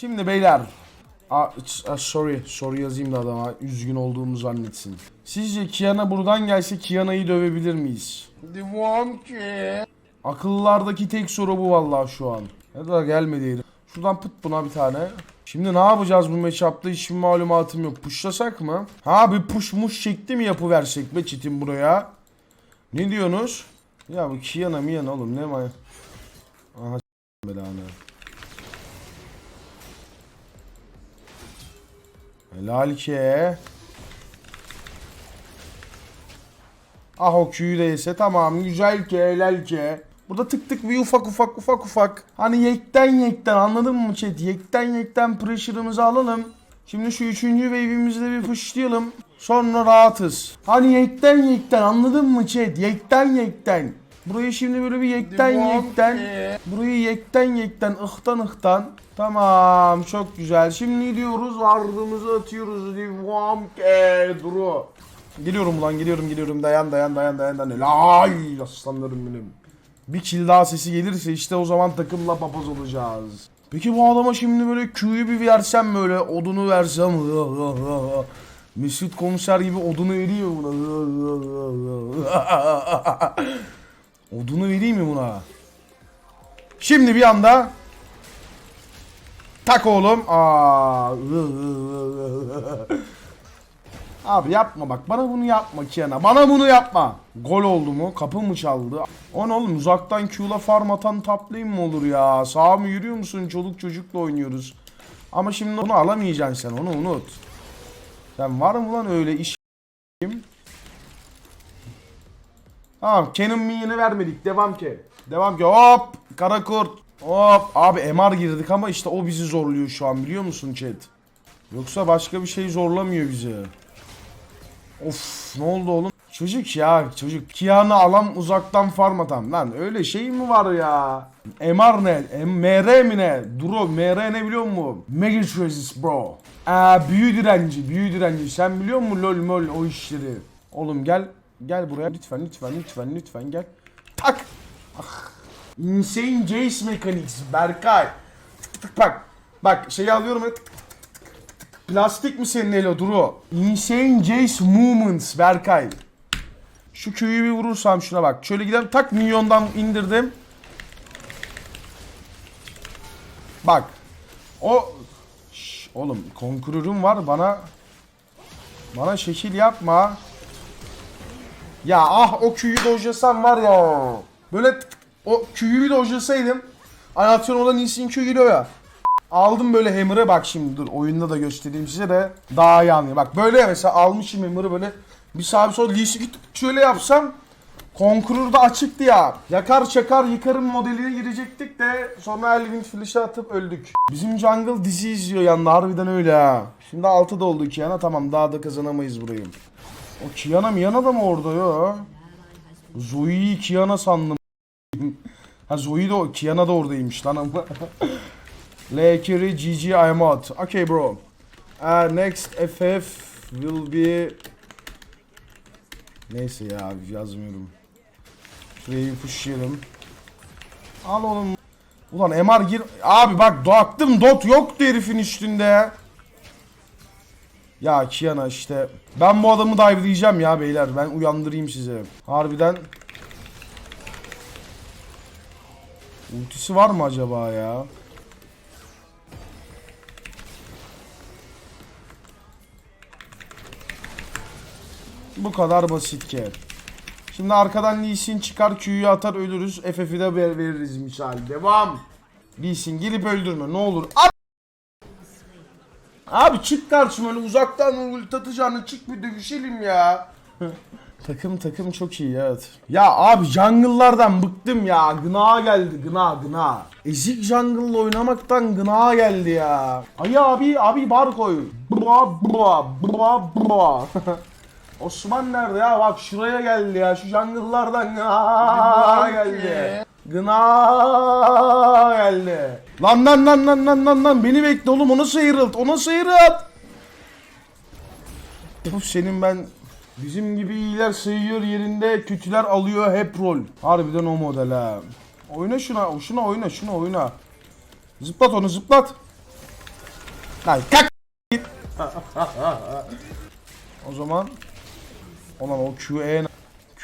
Şimdi beyler. İt's- aa, sorry. Sorry yazayım da adama. Üzgün olduğumu zannetsin. Sizce Kiana buradan gelse Kiana'yı dövebilir miyiz? Devam ki. Akıllardaki tek soru bu vallahi şu an. Ya da gelmedi Şuradan pıt buna bir tane. Şimdi ne yapacağız bu matchup'ta hiçbir malumatım yok. Pushlasak mı? Ha bir push muş şekli mi yapıversek be çitin buraya? Ne diyorsunuz? Ya bu Kiana Miana oğlum ne var? Aha belanı. Helal ki. Ah o Q'yu yese tamam güzel ki helal ki. Burada tık tık bir ufak ufak ufak ufak. Hani yekten yekten anladın mı chat? Yekten yekten pressure'ımızı alalım. Şimdi şu üçüncü wave'imizi de bir pushlayalım. Sonra rahatız. Hani yekten yekten anladın mı chat? Yekten yekten. Burayı şimdi böyle bir yekten yekten. Burayı yekten yekten ıhtan ıhtan. Tamam çok güzel. Şimdi gidiyoruz ardımızı atıyoruz. Devam ke duru. Geliyorum ulan geliyorum geliyorum dayan dayan dayan dayan dayan. Lay aslanlarım benim. Bir kill daha sesi gelirse işte o zaman takımla papaz olacağız. Peki bu adama şimdi böyle Q'yu bir versem böyle odunu versem Mesut komiser gibi odunu mi buna? odunu vereyim mi buna? Şimdi bir anda Tak oğlum. Aa. Abi yapma bak bana bunu yapma Kiana. Bana bunu yapma. Gol oldu mu? Kapı mı çaldı? O ne oğlum uzaktan Q'la farm atan top lane mi olur ya? Sağa mı yürüyor musun? Çoluk çocukla oynuyoruz. Ama şimdi onu alamayacaksın sen onu unut. Sen var mı lan öyle iş Tamam Canon Minion'ı vermedik. Devam ki. Devam ki. Hop. Kara kurt. Hop. Abi MR girdik ama işte o bizi zorluyor şu an biliyor musun chat? Yoksa başka bir şey zorlamıyor bizi. Of ne oldu oğlum? Çocuk ya çocuk. Kiana alan uzaktan farm atan. Lan öyle şey mi var ya? MR ne? MR mi ne? Duro MR ne biliyor musun? Mega Resist bro. Aa, büyü direnci büyü direnci. Sen biliyor musun lol mol o işleri? Oğlum gel. Gel buraya lütfen lütfen lütfen lütfen gel. Tak. Ah. Insane Jace Mechanics Berkay. Tık tık bak. Bak şeyi alıyorum. Tık tık tık tık tık. Plastik mi senin Elo Duro? Insane Jace Movements Berkay. Şu köyü bir vurursam şuna bak. Şöyle gidelim tak milyondan indirdim. Bak. O Şş, oğlum konkurörüm var bana bana şekil yapma. Ya ah o küyü dojlasam var ya. Böyle o bir dojlasaydım. Animasyon olan Lee Q geliyor ya. Aldım böyle hammer'ı bak şimdi dur oyunda da göstereyim size de daha iyi anlayın. Bak böyle mesela almışım hammer'ı böyle bir sağa bir sola şöyle yapsam Conqueror'da açıktı ya. Yakar çakar yıkarım modeline girecektik de sonra Elvin flash'ı atıp öldük. Bizim jungle dizi izliyor yanında harbiden öyle ha. Şimdi 6 da oldu Kiana tamam daha da kazanamayız burayı. O Kiana Miana da mı orada ya? Zoe'yi Kiana sandım. ha Zoe de Kiana da oradaymış lan ama. L carry GG I'm out. Okay bro. Uh, next FF will be Neyse ya yazmıyorum. Şurayı pushlayalım. Al oğlum. Ulan MR gir. Abi bak baktım dot yoktu herifin üstünde. Ya Kiana işte. Ben bu adamı dive'layacağım ya beyler. Ben uyandırayım size. Harbiden. Ultisi var mı acaba ya? Bu kadar basit ki. Şimdi arkadan Lee Sin çıkar Q'yu atar ölürüz. FF'i de ver, veririz misal. Devam. Lee Sin gelip öldürme ne olur. Abi, çık karşıma öyle uzaktan ulti atacağını çık bir dövüşelim ya. takım takım çok iyi evet. Ya abi jungle'lardan bıktım ya. Gına geldi gına gına. Ezik jungle'la oynamaktan gına geldi ya. Ay abi abi bar koy. Bra bra bra bra. Osman nerede ya? Bak şuraya geldi ya. Şu jungle'lardan gına geldi. Gına geldi. Lan lan lan lan lan lan lan beni bekle oğlum onu sıyrılt onu sıyrılt. Bu senin ben bizim gibi iyiler sayıyor yerinde kötüler alıyor hep rol. Harbiden o model ha. Oyna şuna şuna oyna şuna oyna. Zıplat onu zıplat. Lan kalk git. o zaman Ulan o QE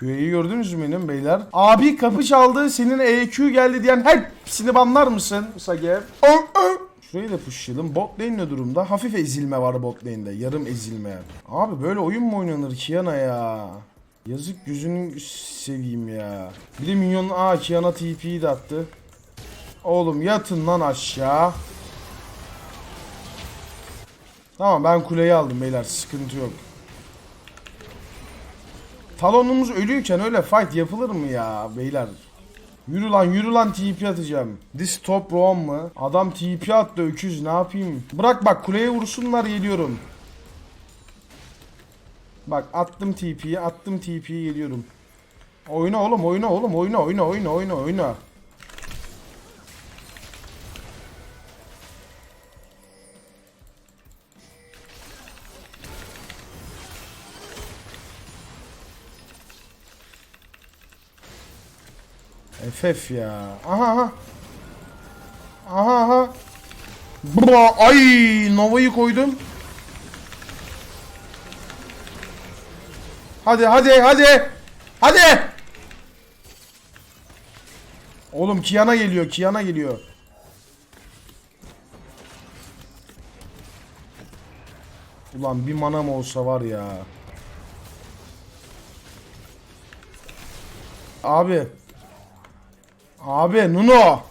QE'yi gördünüz mü benim beyler? Abi kapı çaldı senin EQ geldi diyen hepsini banlar mısın Sagev? Şurayı da pushlayalım. Bot lane ne durumda? Hafif ezilme var bot lane'de. Yarım ezilme. Abi böyle oyun mu oynanır Kiana ya? Yazık gözünü seveyim ya. Bir de minyon aa Kiana TP'yi de attı. Oğlum yatın lan aşağı. Tamam ben kuleyi aldım beyler sıkıntı yok. Talonumuz ölüyken öyle fight yapılır mı ya beyler? Yürü lan yürü lan TP atacağım. This top roam mı? Adam TP attı öküz ne yapayım? Bırak bak kuleye vursunlar geliyorum. Bak attım TP'yi attım TP'yi geliyorum. Oyna oğlum oyna oğlum oyna oyna oyna oyna oyna. FF ya. Aha aha. Aha aha. Bra ay Nova'yı koydum. Hadi hadi hadi. Hadi. Oğlum Kiana geliyor. Kiana geliyor. Ulan bir manam olsa var ya. Abi. Abi Nuno.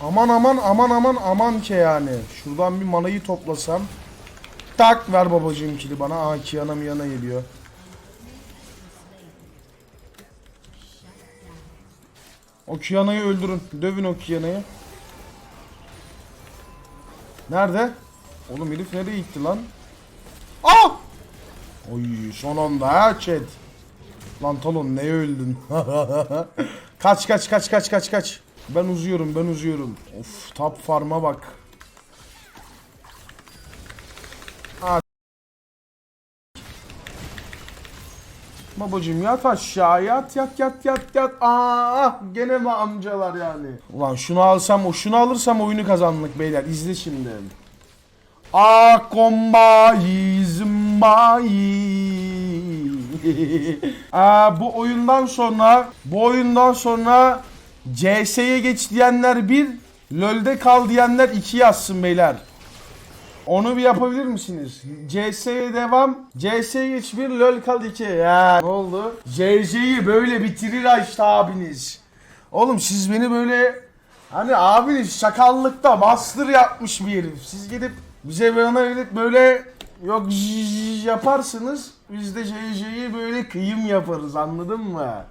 Aman aman aman aman aman ki yani. Şuradan bir manayı toplasam. Tak ver babacığım kili bana. Aa Kiana Miana geliyor. O Kiana'yı öldürün. Dövün o Kiana'yı. Nerede? Oğlum herif nereye gitti lan? Aa! Oy son anda ha chat. Lan Talon neye öldün? kaç kaç kaç kaç kaç kaç. Ben uzuyorum ben uzuyorum. Of top farm'a bak. Ha. Babacım yat aşağı yat yat yat yat yat. Aa gene mi amcalar yani? Ulan şunu alsam o şunu alırsam oyunu kazandık beyler. İzle şimdi. A kombayi zımbayi. Aa, bu oyundan sonra bu oyundan sonra CS'ye geç diyenler bir, LoL'de kal diyenler iki yazsın beyler. Onu bir yapabilir misiniz? CS'ye devam, CS'ye geç bir, LoL kal iki. Ya ne oldu? CS'yi böyle bitirir işte abiniz. Oğlum siz beni böyle hani abiniz şakallıkta bastır yapmış bir herif. Siz gidip bize bana öyle böyle yok yaparsınız. Biz de JJ'yi böyle kıyım yaparız anladın mı?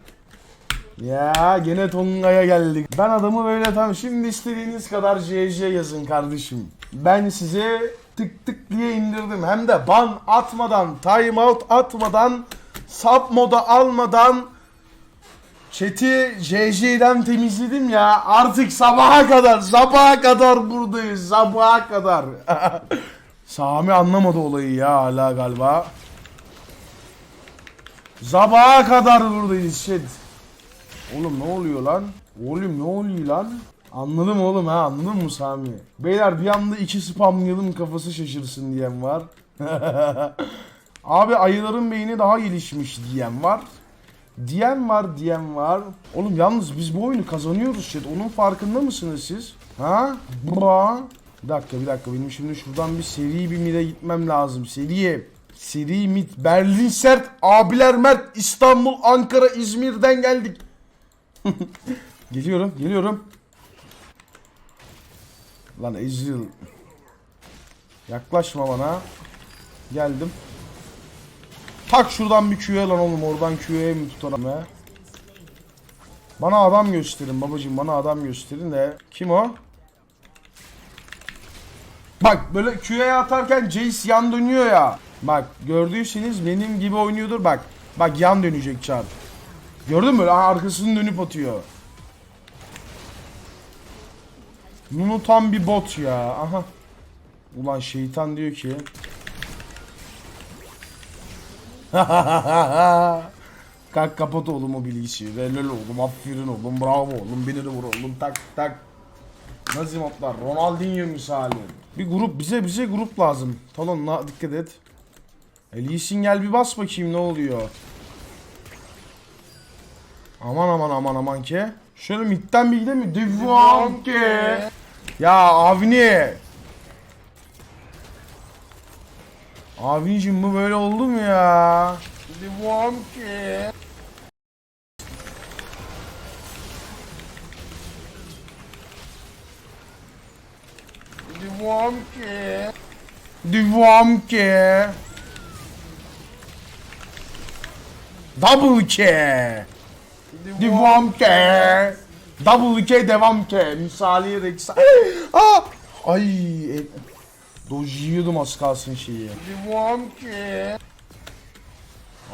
Ya gene Tonga'ya geldik. Ben adamı böyle tam şimdi istediğiniz kadar JJ yazın kardeşim. Ben size tık tık diye indirdim. Hem de ban atmadan, timeout atmadan, sub moda almadan Chat'i JJ'den temizledim ya. Artık sabaha kadar, sabaha kadar buradayız. Sabaha kadar. Sami anlamadı olayı ya hala galiba. Sabaha kadar buradayız chat. Oğlum ne oluyor lan? Oğlum ne oluyor lan? Anladım oğlum ha anladın mı Sami? Beyler bir anda iki spamlayalım kafası şaşırsın diyen var. Abi ayıların beyni daha gelişmiş diyen var. Diyen var diyen var. Oğlum yalnız biz bu oyunu kazanıyoruz chat. Onun farkında mısınız siz? Ha? Bra. Bir dakika bir dakika benim şimdi şuradan bir seri bir mide gitmem lazım. Seri. Seri mid. Berlin sert. Abiler mert. İstanbul, Ankara, İzmir'den geldik. geliyorum, geliyorum. Lan Ezreal. Yaklaşma bana. Geldim. Tak şuradan bir Q'ye lan oğlum oradan Q'ye mi tutalım ya? Bana adam gösterin babacım bana adam gösterin de. Kim o? Bak böyle Q'ye atarken Jace yan dönüyor ya. Bak gördüyseniz benim gibi oynuyordur bak. Bak yan dönecek çar. Gördün mü? Aa, arkasını dönüp atıyor. Nunu tam bir bot ya. Aha. Ulan şeytan diyor ki. Kalk kapat oğlum o bilgisayarı. Helal oğlum, aferin oğlum, bravo oğlum, beni de vur oğlum, tak tak. Nazım atlar. Ronaldinho misali. Bir grup bize bize grup lazım. Talon dikkat et. Elisin gel bir bas bakayım ne oluyor. Aman aman aman aman ki. Şöyle midden bir gidelim mi? Devam ki. Ya Avni. Avnicim bu böyle oldu mu ya? Devam ki. Devam ki. Devam ki. Double K. Devam ki. Double K devam ki. Misali Rex. Aa! Ay. E, Doji yiyordum az kalsın şeyi. Devam ki.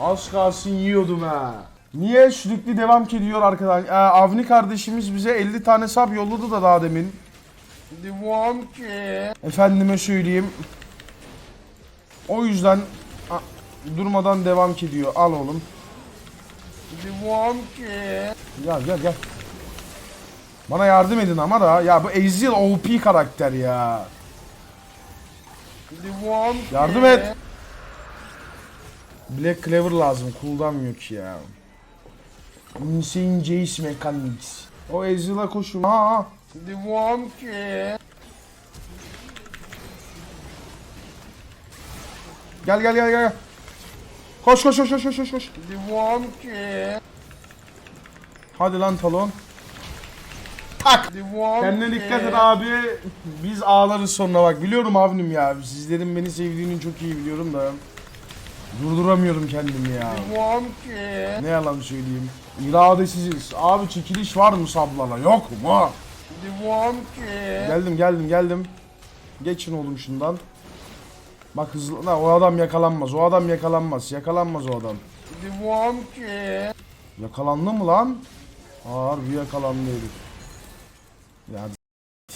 Az kalsın yiyordum ha. Niye sürekli devam ki diyor arkadaş. Ee, Avni kardeşimiz bize 50 tane sub yolladı da daha demin. Devam ki. Efendime söyleyeyim. O yüzden durmadan devam ki diyor. Al oğlum. Devam ki. Gel gel gel. Bana yardım edin ama da. Ya bu Ezreal OP karakter ya. Devam Yardım et. Black Cleaver lazım. Cooldown yok ya. Insane Jace Mechanics. O Ezreal'a koşun. Aa. Devam ki. Gel gel gel gel. Koş koş koş koş koş koş. Devam ki. Hadi lan talon. Tak. Devam Kendine dikkat et abi. Biz ağlarız sonra bak. Biliyorum abim ya. Sizlerin beni sevdiğini çok iyi biliyorum da. Durduramıyorum kendimi ya. Devam ki. Ne yalan söyleyeyim. İradesiziz. Abi çekiliş var mı sablara? Yok mu? Devam ki. Geldim geldim geldim. Geçin oğlum şundan. Bak hızlı. Lan o adam yakalanmaz. O adam yakalanmaz. Yakalanmaz o adam. Devam ki. Yakalandı mı lan? Harbi yakalandı herif. Ya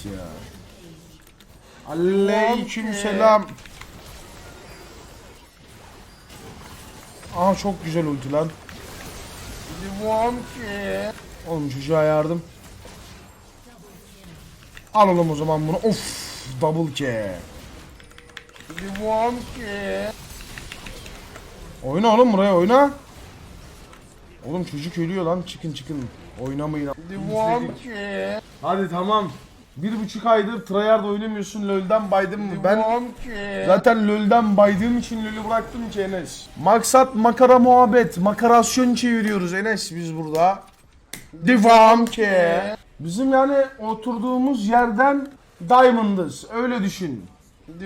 ya. Aleyküm selam. Aa çok güzel ulti lan. Devam ki. Oğlum çocuğa yardım. Al oğlum o zaman bunu. Of double K. Devam ki. Oyna oğlum buraya oyna. Oğlum çocuk ölüyor lan çıkın çıkın. Oynamayın. İzledik. ki. Hadi tamam. Bir buçuk aydır tryhard oynamıyorsun LoL'den baydın mı? Ben zaten LoL'den baydığım için LoL'ü bıraktım ki Enes. Maksat makara muhabbet, makarasyon çeviriyoruz Enes biz burada. Devam ki. Bizim yani oturduğumuz yerden Diamond'ız. Öyle düşün.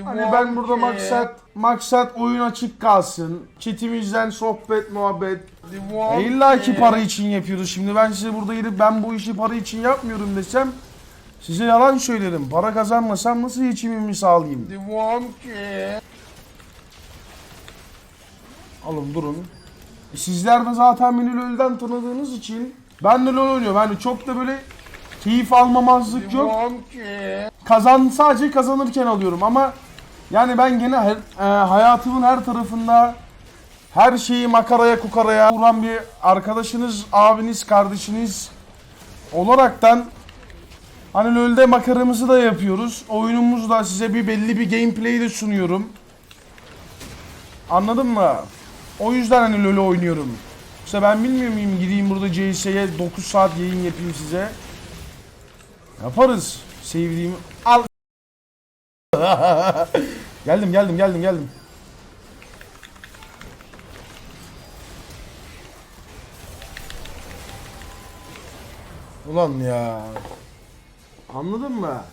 Hani ben burada maksat maksat oyun açık kalsın. Chatimizden sohbet, muhabbet. E illa ki para için yapıyoruz. Şimdi ben size burada gidip ben bu işi para için yapmıyorum desem size yalan söylerim. Para kazanmasam nasıl geçimimi sağlayayım? Alın durun. E Sizler de zaten beni LoL'den tanıdığınız için ben de LoL oynuyorum. Yani çok da böyle keyif almamazlık yok. Kazan sadece kazanırken alıyorum ama yani ben gene her, e, hayatımın her tarafında her şeyi makaraya kukaraya vuran bir arkadaşınız, abiniz, kardeşiniz olaraktan hani LoL'de makaramızı da yapıyoruz. Oyunumuzda size bir belli bir gameplay de sunuyorum. Anladın mı? O yüzden hani LoL'ü oynuyorum. İşte ben bilmiyor muyum gideyim burada CS'ye 9 saat yayın yapayım size. Yaparız. Sevdiğim al. geldim geldim geldim geldim. Ulan ya. Anladın mı?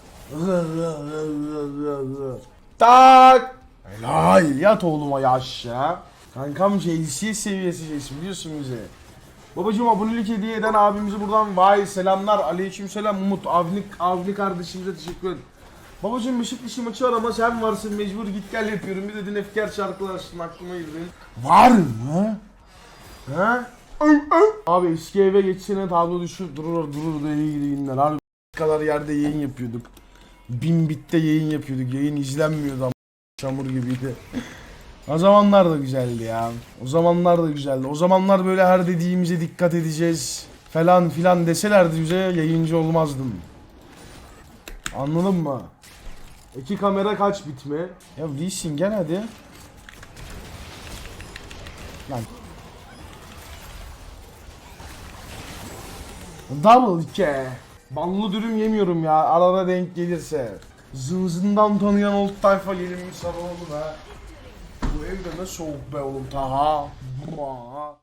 Tak. Helal yat oğluma yaş ya. Kankam JC seviyesi JC biliyorsun bizi. Babacım abonelik hediye eden abimizi buradan vay selamlar aleyküm selam Umut Avni, Avni kardeşimize teşekkür ederim. Babacım Beşiktaş'ı maçı arama sen varsın mecbur git gel yapıyorum bir de Dinefker şarkılar açtın aklıma girdi. Var mı? He? Abi eski eve geçsene tablo düşüp durur durur da iyi günler. Abi kadar yerde yayın yapıyorduk. Bin bitte yayın yapıyorduk. Yayın izlenmiyordu ama çamur gibiydi. O zamanlar da güzeldi ya. O zamanlar da güzeldi. O zamanlar böyle her dediğimize dikkat edeceğiz falan filan deselerdi bize yayıncı olmazdım. Anladın mı? İki kamera kaç bitme? Ya Lee gel hadi. Lan. Double ke. Ballı dürüm yemiyorum ya arada denk gelirse. Zınzından tanıyan old tayfa gelin sana oğlum ha. Bu evde ne soğuk be oğlum Taha. Mua.